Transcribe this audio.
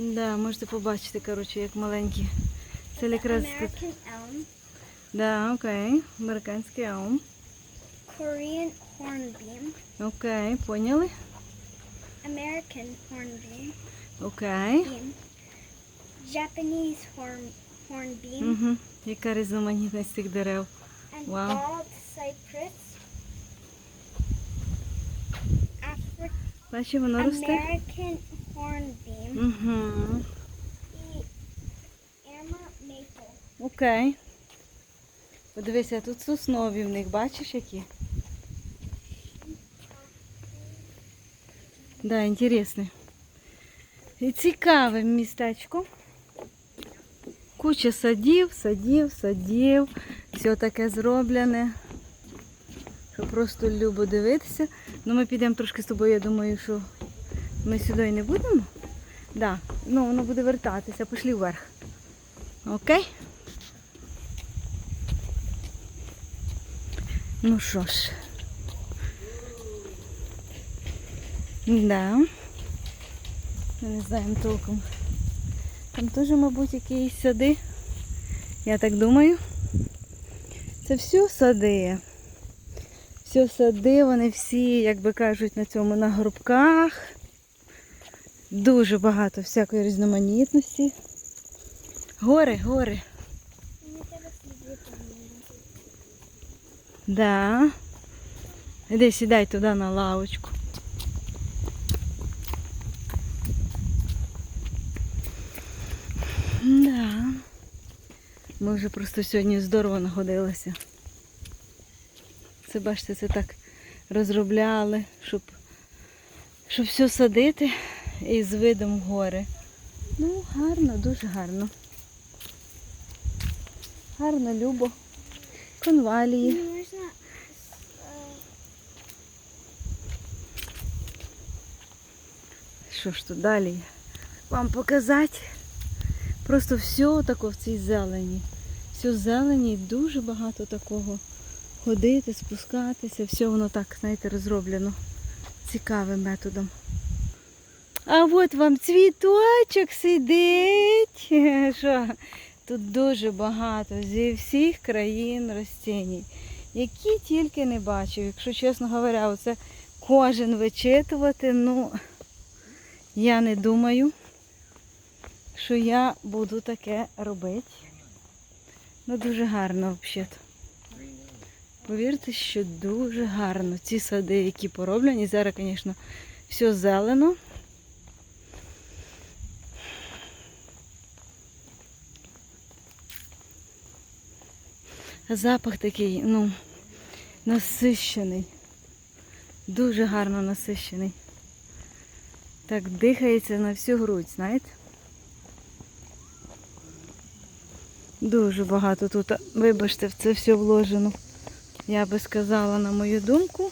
Да, можете побачити, коротше, як маленькі. Це якраз тут. Elm, Да, окей. Американський аум. Korean hornbeam, Окей, поняли? American hornbeam, Окей. beam, Japanese horn hornbeam, Угу. Яка різноманітність цих дерев. and Wow. bald cypress. Afri- Бачиш, воно росте. American hornbeam, Угу. Окей. Подивися, тут соснові в них, бачиш які? Да, інтересне. І цікаве містечко. Куча садів, садів, садів. Все таке зроблене. Що просто любо дивитися. Ну ми підемо трошки з тобою, я думаю, що ми сюди і не будемо. Да. Ну, воно буде вертатися, пішли вверх. Окей? Ну що ж. Да. Не знаємо толком. Там теж, мабуть, якісь сади. Я так думаю. Це все сади. Все сади, вони всі, як би кажуть, на цьому на горбках. Дуже багато всякої різноманітності. Гори, гори. Мені. Да. Іди сідай туди на лавочку. Да. Ми вже просто сьогодні здорово находилися. Це бачите, це так розробляли, щоб, щоб все садити і з видом гори. Ну, гарно, дуже гарно. Гарно, любо. Конвалії. Мені можна е, Що ж тут далі вам показати? Просто все тако в цій зелені. Все зелені, і дуже багато такого. Ходити, спускатися, все воно так, знаєте, розроблено цікавим методом. А от вам цвіточок сидить. Що? Тут дуже багато зі всіх країн ростінь, які тільки не бачив. Якщо чесно говоря, оце кожен вичитувати, ну. Я не думаю, що я буду таке робити. Ну, дуже гарно взагалі. Повірте, що дуже гарно. Ці сади, які пороблені. Зараз, звісно, все зелено. Запах такий, ну, насищений. Дуже гарно насищений. Так дихається на всю грудь, знаєте? Дуже багато тут, вибачте, в це все вложено. Я би сказала, на мою думку.